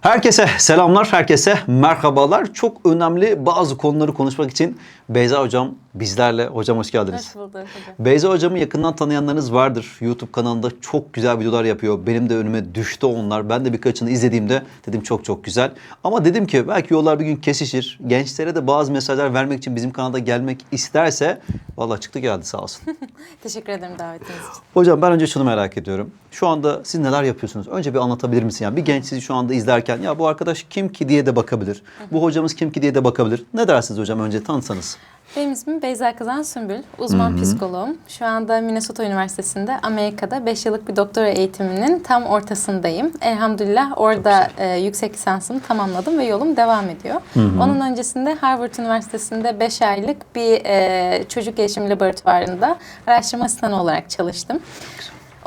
Herkese selamlar, herkese merhabalar. Çok önemli bazı konuları konuşmak için Beyza Hocam bizlerle. Hocam hoş geldiniz. Hoş bulduk hocam. Beyza Hocam'ı yakından tanıyanlarınız vardır. YouTube kanalında çok güzel videolar yapıyor. Benim de önüme düştü onlar. Ben de birkaçını izlediğimde dedim çok çok güzel. Ama dedim ki belki yollar bir gün kesişir. Gençlere de bazı mesajlar vermek için bizim kanalda gelmek isterse vallahi çıktı geldi sağ olsun. Teşekkür ederim davetiniz için. Hocam ben önce şunu merak ediyorum. Şu anda siz neler yapıyorsunuz? Önce bir anlatabilir misin? Yani bir genç sizi şu anda izlerken ya bu arkadaş kim ki diye de bakabilir. Bu hocamız kim ki diye de bakabilir. Ne dersiniz hocam önce tanıtsanız? Benim ismim Beyza Kazan Sümbül. Uzman psikoloğum. Şu anda Minnesota Üniversitesi'nde Amerika'da 5 yıllık bir doktora eğitiminin tam ortasındayım. Elhamdülillah orada e, yüksek lisansımı tamamladım ve yolum devam ediyor. Onun öncesinde Harvard Üniversitesi'nde 5 aylık bir e, çocuk gelişim laboratuvarında araştırma asistanı olarak çalıştım.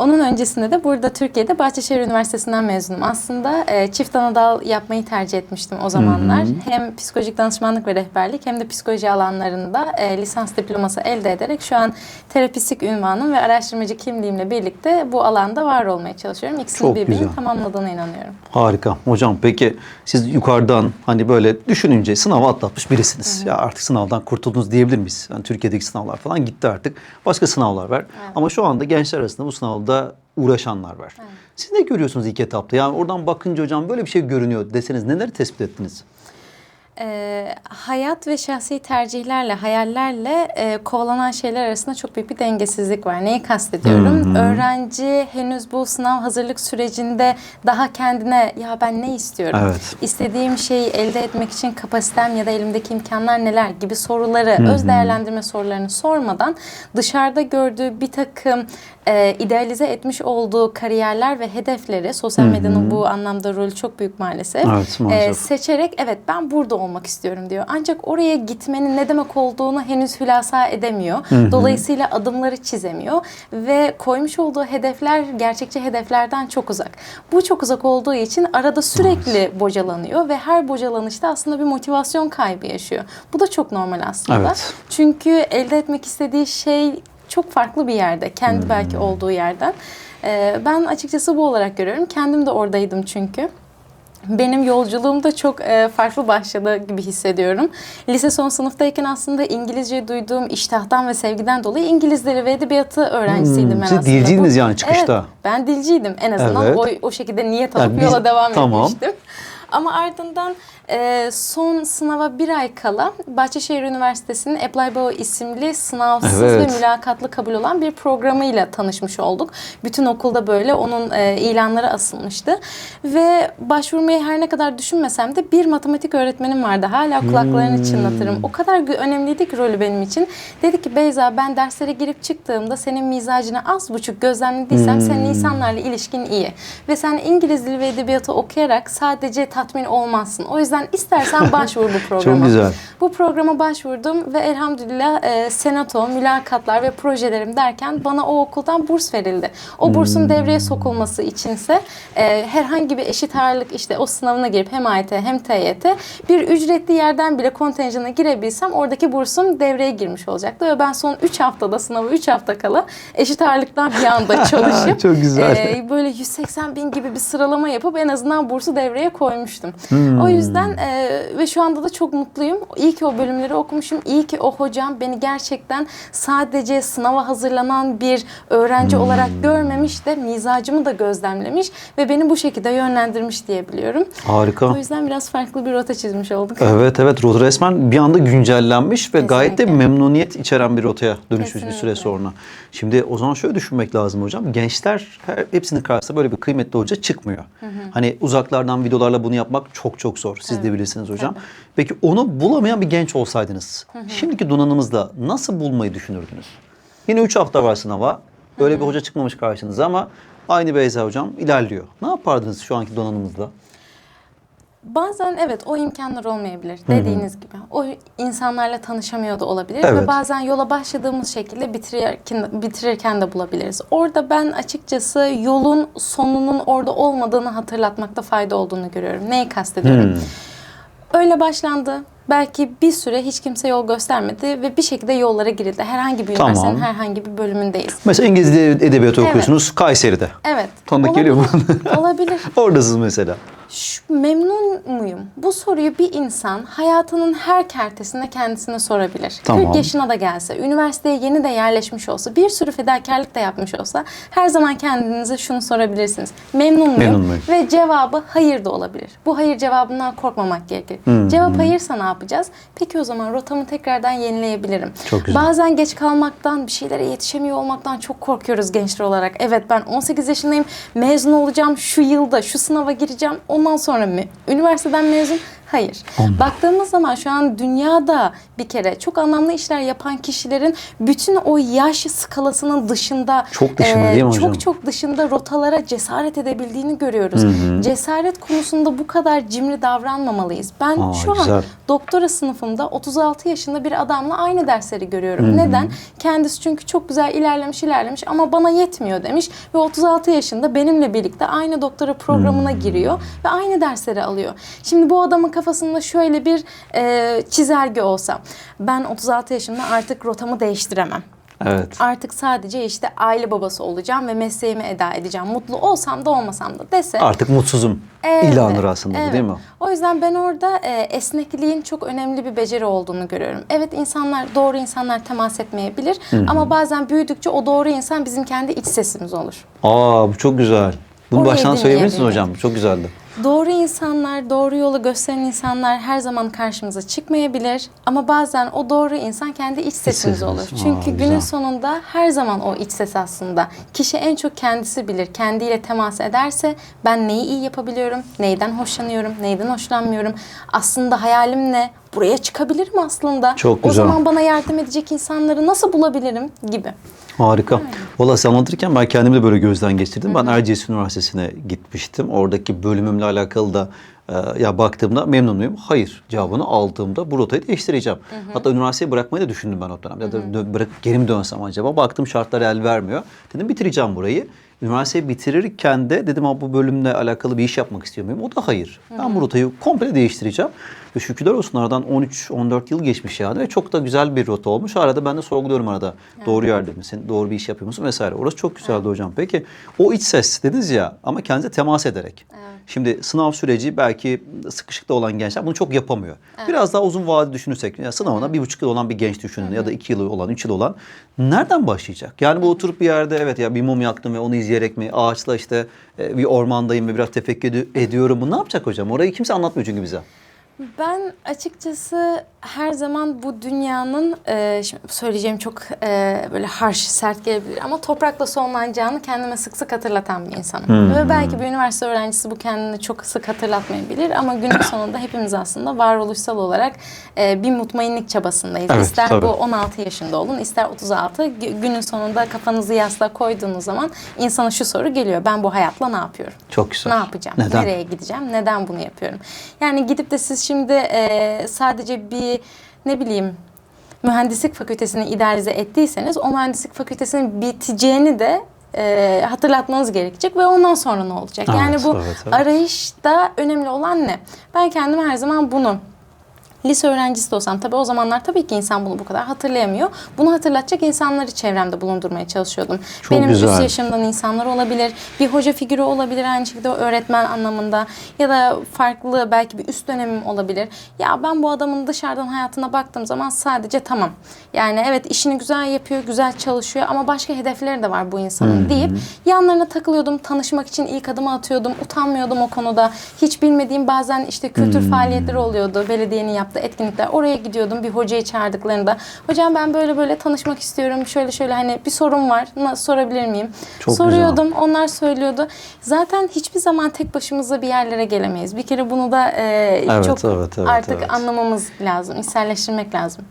Onun öncesinde de burada Türkiye'de Bahçeşehir Üniversitesi'nden mezunum. Aslında e, çift anadal yapmayı tercih etmiştim o zamanlar. Hem psikolojik danışmanlık ve rehberlik hem de psikoloji alanlarında e, lisans diploması elde ederek şu an terapistik ünvanım ve araştırmacı kimliğimle birlikte bu alanda var olmaya çalışıyorum. İkisini Çok birbirini güzel. tamamladığına inanıyorum. Harika. Hocam peki siz yukarıdan hani böyle düşününce sınavı atlatmış birisiniz. Ya artık sınavdan kurtuldunuz diyebilir miyiz? Yani Türkiye'deki sınavlar falan gitti artık. Başka sınavlar var. Ama şu anda gençler arasında bu sınavda uğraşanlar var. Siz ne görüyorsunuz ilk etapta? Yani oradan bakınca hocam böyle bir şey görünüyor deseniz neleri tespit ettiniz? e, hayat ve şahsi tercihlerle, hayallerle e, kovalanan şeyler arasında çok büyük bir dengesizlik var. Neyi kastediyorum? Öğrenci henüz bu sınav hazırlık sürecinde daha kendine ya ben ne istiyorum? Evet. İstediğim şeyi elde etmek için kapasitem ya da elimdeki imkanlar neler gibi soruları, öz değerlendirme sorularını sormadan dışarıda gördüğü bir takım e, idealize etmiş olduğu kariyerler ve hedefleri, sosyal medyanın bu anlamda rolü çok büyük maalesef. Evet, maalesef. seçerek evet ben burada olmak istiyorum diyor. Ancak oraya gitmenin ne demek olduğunu henüz hülasa edemiyor. Dolayısıyla adımları çizemiyor ve koymuş olduğu hedefler gerçekçi hedeflerden çok uzak. Bu çok uzak olduğu için arada sürekli bocalanıyor ve her bocalanışta aslında bir motivasyon kaybı yaşıyor. Bu da çok normal aslında. Evet. Çünkü elde etmek istediği şey çok farklı bir yerde. Kendi belki olduğu yerden. Ee, ben açıkçası bu olarak görüyorum. Kendim de oradaydım çünkü. Benim yolculuğum da çok e, farklı başladı gibi hissediyorum. Lise son sınıftayken aslında İngilizce duyduğum iştahtan ve sevgiden dolayı İngiliz dili ve edebiyatı öğrencisiydim Hmm, ben siz aslında. dilciydiniz Bu- yani çıkışta. Evet, ben dilciydim en azından. Evet. O, o şekilde niyet alıp Yani biz- yola devam tamam. etmiştim. Ama ardından e, son sınava bir ay kala Bahçeşehir Üniversitesi'nin Apply Bio isimli sınavsız Evet. ve mülakatlı kabul olan bir programıyla tanışmış olduk. Bütün okulda böyle onun e, ilanları asılmıştı. Ve başvurmayı her ne kadar düşünmesem de bir matematik öğretmenim vardı. Hala kulaklarını Hmm. çınlatırım. O kadar önemliydi ki rolü benim için. Dedi ki Beyza ben derslere girip çıktığımda senin mizacını az buçuk gözlemlediysem Hmm. senin insanlarla ilişkin iyi. Ve sen İngiliz dili ve edebiyatı okuyarak sadece tatmin olmazsın. O yüzden istersen başvur bu programa. Çok güzel. Bu programa başvurdum ve elhamdülillah e, senato, mülakatlar ve projelerim derken bana o okuldan burs verildi. O bursun devreye sokulması içinse e, herhangi bir eşit ağırlık işte o sınavına girip hem AYT hem TYT bir ücretli yerden bile kontenjana girebilsem oradaki bursum devreye girmiş olacaktı. Ve ben son 3 haftada sınavı 3 hafta kala eşit ağırlıktan bir anda çalışıp Çok güzel. e, böyle 180 bin gibi bir sıralama yapıp en azından bursu devreye koymuştum. O yüzden e, ve şu anda da çok mutluyum. İyi ki o bölümleri okumuşum. İyi ki o hocam beni gerçekten sadece sınava hazırlanan bir öğrenci olarak görmemiş de mizacımı da gözlemlemiş ve beni bu şekilde yönlendirmiş diyebiliyorum. Harika. O yüzden biraz farklı bir rota çizmiş olduk. Evet evet rota resmen bir anda güncellenmiş ve gayet de Kesinlikle. memnuniyet içeren bir rotaya dönüşmüş bir süre Kesinlikle. sonra. Şimdi o zaman şöyle düşünmek lazım hocam. Gençler her, hepsinin karşısında böyle bir kıymetli hoca çıkmıyor. Hani uzaklardan videolarla bunu yapmak çok çok zor. Siz de bilirsiniz hocam. Peki onu bulamayan bir genç olsaydınız şimdiki donanımızda nasıl bulmayı düşünürdünüz? Yine 3 hafta var sınava. Öyle bir hoca çıkmamış karşınıza ama aynı Beyza hocam ilerliyor. Ne yapardınız şu anki donanımızda? Bazen evet o imkanlar olmayabilir dediğiniz gibi. O insanlarla tanışamıyor da olabilir Evet. ve bazen yola başladığımız şekilde bitirirken, bitirirken de bulabiliriz. Orada ben açıkçası yolun sonunun orada olmadığını hatırlatmakta fayda olduğunu görüyorum. Neyi kastediyorum? Öyle başlandı. Belki bir süre hiç kimse yol göstermedi ve bir şekilde yollara girildi. Herhangi bir Tamam. üniversitenin herhangi bir bölümündeyiz. Mesela İngiliz edebiyatı Evet. okuyorsunuz Kayseri'de. Evet. Tanıdık geliyor mu? Olabilir. Oradasınız mesela. Şu, memnun muyum? Bu soruyu bir insan hayatının her kertesinde kendisine sorabilir. Tamam. 40 yaşına da gelse, üniversiteye yeni de yerleşmiş olsa, bir sürü fedakarlık da yapmış olsa her zaman kendinize şunu sorabilirsiniz. Memnun muyum? Memnun muyum? Ve cevabı hayır da olabilir. Bu hayır cevabından korkmamak gerekir. Cevap hayırsa ne yapacağız? Peki o zaman rotamı tekrardan yenileyebilirim. Çok güzel. Bazen geç kalmaktan, bir şeylere yetişemiyor olmaktan çok korkuyoruz gençler olarak. Evet ben 18 yaşındayım, mezun olacağım şu yılda, şu sınava gireceğim. Ondan sonra mı? Üniversiteden mezun? Hayır. Baktığımız zaman şu an dünyada bir kere çok anlamlı işler yapan kişilerin bütün o yaş skalasının dışında Çok dışında değil mi hocam? Çok çok dışında rotalara cesaret edebildiğini görüyoruz. Cesaret konusunda bu kadar cimri davranmamalıyız. Ben Aa, şu güzel. an doktora sınıfımda 36 yaşında bir adamla aynı dersleri görüyorum. Neden? Kendisi çünkü çok güzel ilerlemiş ilerlemiş ama bana yetmiyor demiş ve 36 yaşında benimle birlikte aynı doktora programına giriyor ve aynı dersleri alıyor. Şimdi bu adamın kafasında şöyle bir e, çizelge olsa ben 36 yaşında artık rotamı değiştiremem. Evet. Artık sadece işte aile babası olacağım ve mesleğimi eda edeceğim. Mutlu olsam da olmasam da dese. Artık mutsuzum Evet, ilanır aslında bu evet. değil mi? O yüzden ben orada e, esnekliğin çok önemli bir beceri olduğunu görüyorum. Evet insanlar doğru insanlar temas etmeyebilir ama bazen büyüdükçe o doğru insan bizim kendi iç sesimiz olur. Aa bu çok güzel. Bunu Orayı baştan söyleyebilir misiniz dinleyebilmek. hocam? Bu Çok güzeldi. Doğru insanlar, doğru yolu gösteren insanlar her zaman karşımıza çıkmayabilir. Ama bazen o doğru insan kendi iç sesimiz olur. Aa, Çünkü güzel. günün sonunda her zaman o iç ses aslında. Kişi en çok kendisi bilir. Kendiyle temas ederse ben neyi iyi yapabiliyorum, neyden hoşlanıyorum, neyden hoşlanmıyorum. Aslında hayalim ne? Buraya çıkabilirim aslında. Çok O güzel. zaman bana yardım edecek insanları nasıl bulabilirim gibi. Harika. Valla sen anlatırken ben kendimi de böyle gözden geçirdim. Ben Erciyes Üniversitesi'ne gitmiştim. Oradaki bölümümle alakalı da e, ya baktığımda memnun muyum? Hayır. Cevabını aldığımda bu rotayı değiştireceğim. Hatta üniversiteyi bırakmayı da düşündüm ben o dönemde. Ya da dö- bırakıp geri mi dönsem acaba? Baktım şartlar el vermiyor. Dedim bitireceğim burayı. Üniversiteyi bitirirken de dedim ama bu bölümle alakalı bir iş yapmak istiyor muyum? O da hayır. Ben bu rotayı komple değiştireceğim. Ve şükürler olsun aradan 13-14 yıl geçmiş yani ve çok da güzel bir rota olmuş. Arada ben de sorguluyorum arada. Doğru yerde misin? Doğru bir iş yapıyor musun? Vesaire. Orası çok güzeldi hocam. Peki o iç ses dediniz ya ama kendinize temas ederek. Şimdi sınav süreci belki sıkışıkta olan gençler bunu çok yapamıyor. Biraz daha uzun vade düşünürsek ya sınavına bir buçuk yıl olan bir genç düşünün ya da iki yıl olan, üç yıl olan nereden başlayacak? Yani bu oturup bir yerde evet ya bir mum yaktım ve onu izleyerek mi ağaçla işte e, bir ormandayım ve biraz tefekkür ed- ediyorum. Bu ne yapacak hocam? Orayı kimse anlatmıyor çünkü bize. Ben açıkçası her zaman bu dünyanın e, şimdi söyleyeceğim çok e, böyle harş, sert gelebilir ama toprakla sonlanacağını kendime sık sık hatırlatan bir insanım. Ve belki bir üniversite öğrencisi bu kendini çok sık hatırlatmayabilir ama günün sonunda hepimiz aslında varoluşsal olarak e, bir mutmainlik çabasındayız. Evet, ister tabii. bu 16 yaşında olun, ister 36. Gü- Günün sonunda kafanızı yastığa koyduğunuz zaman insana şu soru geliyor. Ben bu hayatla ne yapıyorum? Çok güzel. Ne yapacağım? Neden? Nereye gideceğim? Neden bunu yapıyorum? Yani gidip de siz şimdi e, sadece bir ne bileyim mühendislik fakültesini idealize ettiyseniz o mühendislik fakültesinin biteceğini de e, hatırlatmanız gerekecek ve ondan sonra ne olacak? Evet, yani bu evet, evet. arayışta önemli olan ne? Ben kendim her zaman bunu Lise öğrencisi de olsam tabii o zamanlar tabii ki insan bunu bu kadar hatırlayamıyor. Bunu hatırlatacak insanları çevremde bulundurmaya çalışıyordum. Çok Benim güzel. üst yaşımdan insanlar olabilir, bir hoca figürü olabilir aynı şekilde öğretmen anlamında ya da farklı belki bir üst dönemim olabilir. Ya ben bu adamın dışarıdan hayatına baktığım zaman sadece tamam. Yani evet işini güzel yapıyor, güzel çalışıyor ama başka hedefleri de var bu insanın deyip yanlarına takılıyordum. Tanışmak için ilk adımı atıyordum. Utanmıyordum o konuda. Hiç bilmediğim bazen işte kültür faaliyetleri oluyordu. Belediyenin yaptığı etkinlikler. Oraya gidiyordum bir hocayı çağırdıklarında. Hocam ben böyle böyle tanışmak istiyorum. Şöyle şöyle hani bir sorun var. Na- sorabilir miyim? Çok Soruyordum. Onlar söylüyordu. Zaten hiçbir zaman tek başımıza bir yerlere gelemeyiz. Bir kere bunu da e, Evet, çok evet, evet, artık evet. anlamamız lazım. içselleştirmek lazım.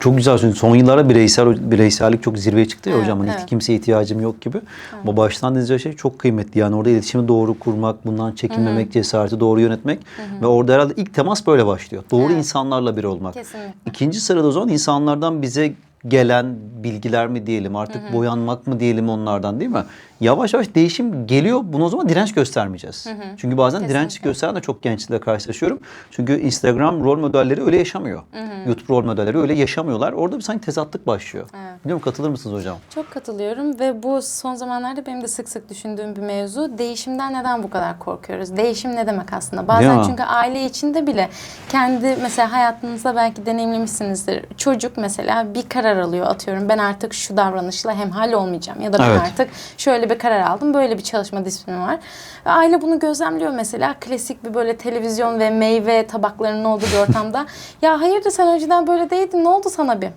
Çok güzel çünkü son yıllarda bireysel bireysellik çok zirveye çıktı ya Evet, hocam. Hani evet. kimseye ihtiyacım yok gibi. Ama baştan dediğiniz şey çok kıymetli. Yani orada iletişimi doğru kurmak, bundan çekinmemek, cesareti doğru yönetmek ve orada herhalde ilk temas böyle başlıyor. Doğru Evet. insanlarla bir olmak. Kesinlikle. İkinci sırada o zaman insanlardan bize gelen bilgiler mi diyelim artık boyanmak mı diyelim onlardan değil mi? Yavaş yavaş değişim geliyor. Bunu o zaman direnç göstermeyeceğiz. Çünkü bazen direnç Kesinlikle. gösteren de çok gençle karşılaşıyorum. Çünkü Instagram rol modelleri öyle yaşamıyor. YouTube rol modelleri öyle yaşamıyorlar. Orada bir sanki tezatlık başlıyor. Evet. Biliyorum katılır mısınız hocam? Çok katılıyorum ve bu son zamanlarda benim de sık sık düşündüğüm bir mevzu. Değişimden neden bu kadar korkuyoruz? Değişim ne demek aslında? Bazen çünkü aile içinde bile kendi mesela hayatınızda belki deneyimlemişsinizdir. Çocuk mesela bir karar alıyor atıyorum. Ben artık şu davranışla hemhal olmayacağım ya da ben Evet. artık şöyle bir karar aldım. Böyle bir çalışma disiplini var. Ve aile bunu gözlemliyor mesela. Klasik bir böyle televizyon ve meyve tabaklarının olduğu bir ortamda. ya hayırdır sen önceden böyle değildin ne oldu sana bir?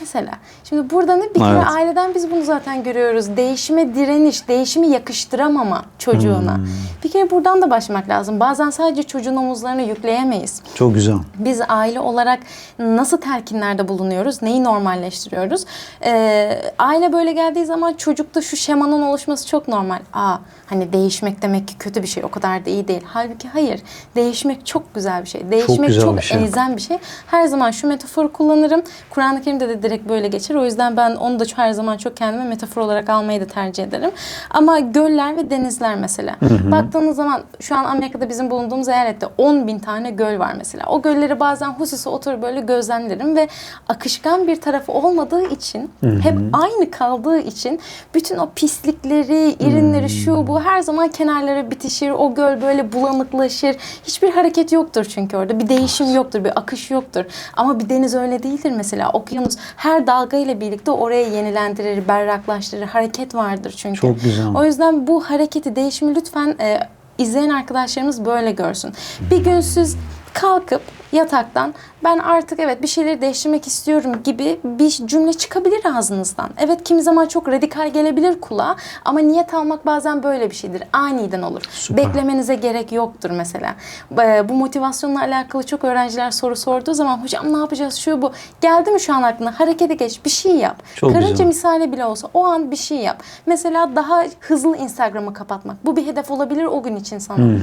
Mesela. Şimdi burada ne? Bir kere Evet. aileden biz bunu zaten görüyoruz. Değişime direniş, değişimi yakıştıramama çocuğuna. Hmm. Bir kere buradan da başlamak lazım. Bazen sadece çocuğun omuzlarına yükleyemeyiz. Çok güzel. Biz aile olarak nasıl telkinlerde bulunuyoruz? Neyi normalleştiriyoruz? Ee, aile böyle geldiği zaman çocukta şu şemanın oluşması çok normal. Aa hani değişmek demek ki kötü bir şey. O kadar da iyi değil. Halbuki hayır. Değişmek çok güzel bir şey. Değişmek güzel çok, bir şey. elzem bir şey. Her zaman şu metaforu kullanırım. Kur'an-ı Kerim'de de direkt böyle geçer. O yüzden ben onu da her zaman çok kendime metafor olarak almayı da tercih ederim. Ama göller ve denizler mesela. Baktığınız zaman şu an Amerika'da bizim bulunduğumuz eyalette 10 bin tane göl var mesela. O gölleri bazen hususi oturup böyle gözlemlerim ve akışkan bir tarafı olmadığı için hep aynı kaldığı için bütün o pislikleri, irinleri şu bu her zaman kenarlara bitişir. O göl böyle bulanıklaşır. Hiçbir hareket yoktur çünkü orada. Bir değişim yoktur, bir akış yoktur. Ama bir deniz öyle değildir mesela. Okyanus her dalga ile birlikte oraya yenilendirir, berraklaştırır. Hareket vardır çünkü. Çok güzel. O yüzden bu hareketi, değişimi lütfen e, izleyen arkadaşlarımız böyle görsün. Bir gün siz kalkıp yataktan ben artık evet bir şeyleri değiştirmek istiyorum gibi bir cümle çıkabilir ağzınızdan. Evet kimi zaman çok radikal gelebilir kulağa ama niyet almak bazen böyle bir şeydir. Aniden olur. Süper. Beklemenize gerek yoktur mesela. E, Bu motivasyonla alakalı çok öğrenciler soru sorduğu zaman hocam ne yapacağız şu bu. Geldi mi şu an aklına? Harekete geç bir şey yap. Çok Karınca güzel. misali bile olsa o an bir şey yap. Mesela daha hızlı Instagram'ı kapatmak. Bu bir hedef olabilir o gün için sana. Doğa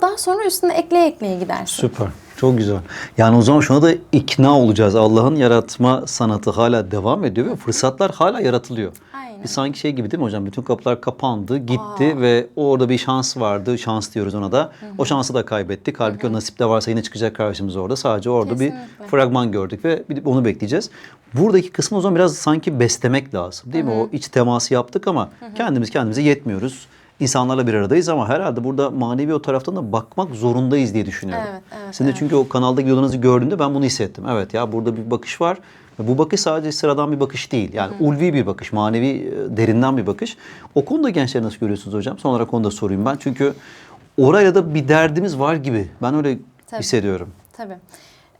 daha sonra üstüne ekleye ekleye gidersin. Süper. Çok güzel. Yani o zaman şuna da ikna olacağız. Allah'ın yaratma sanatı hala devam ediyor ve fırsatlar hala yaratılıyor. Aynen. Bir sanki şey gibi değil mi hocam? Bütün kapılar kapandı, gitti ve orada bir şans vardı. Şans diyoruz ona da. O şansı da kaybettik. Halbuki o nasip de varsa yine çıkacak karşımıza orada. Sadece orada bir Kesinlikle. fragman gördük ve bir onu bekleyeceğiz. Buradaki kısmı o zaman biraz sanki beslemek lazım değil mi? O iç teması yaptık ama kendimiz kendimize yetmiyoruz. İnsanlarla bir aradayız ama herhalde burada manevi o taraftan da bakmak zorundayız diye düşünüyorum. Evet, evet, Sizin de evet. çünkü o kanaldaki videolarınızı gördüğümde ben bunu hissettim. Evet ya burada bir bakış var. Bu bakış sadece sıradan bir bakış değil. Yani ulvi bir bakış, manevi e, derinden bir bakış. O konuda gençleri nasıl görüyorsunuz hocam? Son olarak onu da sorayım ben. Çünkü orayla da bir derdimiz var gibi. Ben öyle Tabii. hissediyorum. Tabii.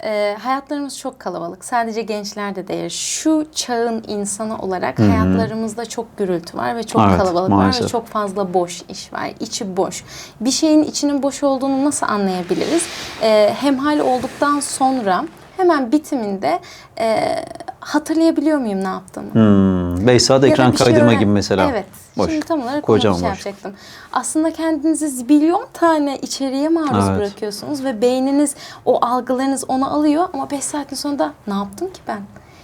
Ee, hayatlarımız çok kalabalık. Sadece gençler de değil. Şu çağın insanı olarak hayatlarımızda çok gürültü var ve çok Evet, kalabalık var ve maalesef. çok fazla boş iş var. İçi boş. Bir şeyin içinin boş olduğunu nasıl anlayabiliriz? Ee, hemhal olduktan sonra hemen bitiminde e, hatırlayabiliyor muyum ne yaptığımı? Hmm. Ya da ekran bir şey kaydırma öğren- gibi mesela. Evet. Boş. Şimdi tam olarak Kocaman onu şey boş. yapacaktım. Aslında kendinizi zibilyon tane içeriğe maruz Evet. bırakıyorsunuz ve beyniniz o algılarınız onu alıyor ama 5 saatin sonunda ne yaptım ki ben?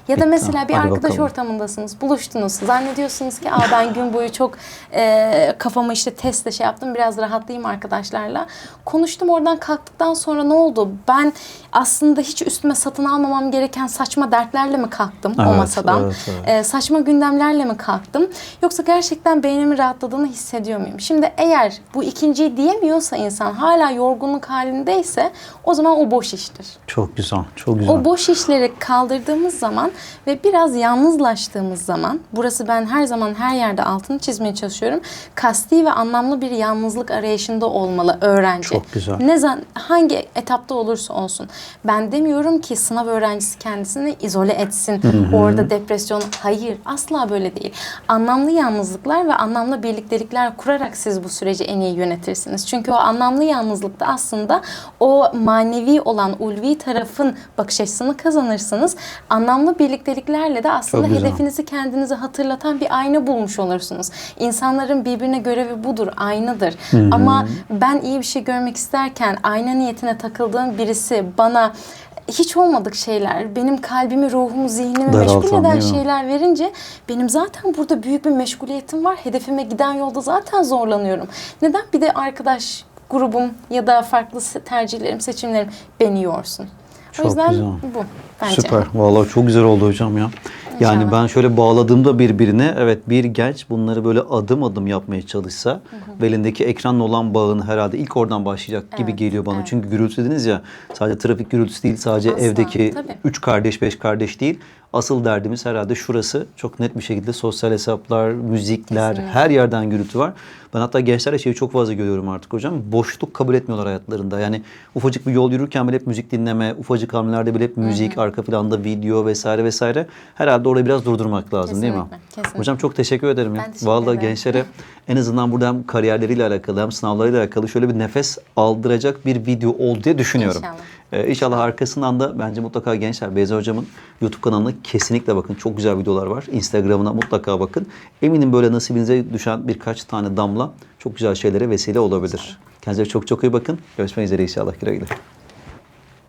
Ya da mesela bir Hadi arkadaş bakalım. ortamındasınız, buluştunuz. Zannediyorsunuz ki Aa, ben gün boyu çok e, kafamı işte testle şey yaptım, biraz rahatlayayım arkadaşlarla. Konuştum oradan kalktıktan sonra ne oldu? Ben aslında hiç üstüme satın almamam gereken saçma dertlerle mi kalktım o Evet, masadan? evet, evet. E, saçma gündemlerle mi kalktım? Yoksa gerçekten beynimin rahatladığını hissediyor muyum? Şimdi eğer bu ikinciyi diyemiyorsa insan hala yorgunluk halindeyse o zaman o boş iştir. Çok güzel, çok güzel. O boş işleri kaldırdığımız zaman ve biraz yalnızlaştığımız zaman, burası ben her zaman her yerde altını çizmeye çalışıyorum. Kasti ve anlamlı bir yalnızlık arayışında olmalı öğrenci. Çok güzel. Ne zaman hangi etapta olursa olsun. Ben demiyorum ki sınav öğrencisi kendisini izole etsin. Orada depresyon. Hayır, asla böyle değil. Anlamlı yalnızlıklar ve anlamlı birliktelikler kurarak siz bu süreci en iyi yönetirsiniz. Çünkü o anlamlı yalnızlıkta aslında o manevi olan ulvi tarafın bakış açısını kazanırsınız. Anlamlı birlikteliklerle de aslında hedefinizi kendinize hatırlatan bir ayna bulmuş olursunuz. İnsanların birbirine görevi budur, aynadır. Ama ben iyi bir şey görmek isterken ayna niyetine takıldığım birisi bana hiç olmadık şeyler, benim kalbimi, ruhumu, zihnimi Daraltan, meşgul eden şeyler verince benim zaten burada büyük bir meşguliyetim var. Hedefime giden yolda zaten zorlanıyorum. Neden bir de arkadaş grubum ya da farklı tercihlerim, seçimlerim beni yorsun? Çok o yüzden güzel. bu bence. Süper. Vallahi çok güzel oldu hocam ya. Yani ben şöyle bağladığımda birbirine evet bir genç bunları böyle adım adım yapmaya çalışsa ve elindeki ekranla olan bağın herhalde ilk oradan başlayacak gibi Evet, geliyor bana. evet. Çünkü gürültü dediniz ya sadece trafik gürültüsü değil sadece Asla, evdeki tabii. üç kardeş beş kardeş değil. Asıl derdimiz herhalde şurası çok net bir şekilde sosyal hesaplar, müzikler Kesinlikle. her yerden gürültü var. Ben hatta gençlerde şeyi çok fazla görüyorum artık hocam. Boşluk kabul etmiyorlar hayatlarında. Yani ufacık bir yol yürürken bile hep müzik dinleme, ufacık hamlelerde bile hep müzik, arka planda video vesaire vesaire. Herhalde orayı biraz durdurmak lazım değil mi? Kesinlikle, kesinlikle. Hocam çok teşekkür ederim. Ben teşekkür Vallahi ederim. gençlere en azından burada hem kariyerleriyle alakalı hem sınavlarıyla alakalı şöyle bir nefes aldıracak bir video oldu diye düşünüyorum. İnşallah. Ee, inşallah arkasından da bence mutlaka gençler Beyza Hocam'ın YouTube kanalına kesinlikle bakın. Çok güzel videolar var. Instagram'ına mutlaka bakın. Eminim böyle nasibinize düşen birkaç tane damla çok güzel şeylere vesile olabilir. Kendinize çok çok iyi bakın. Görüşmek üzere inşallah. Güle güle.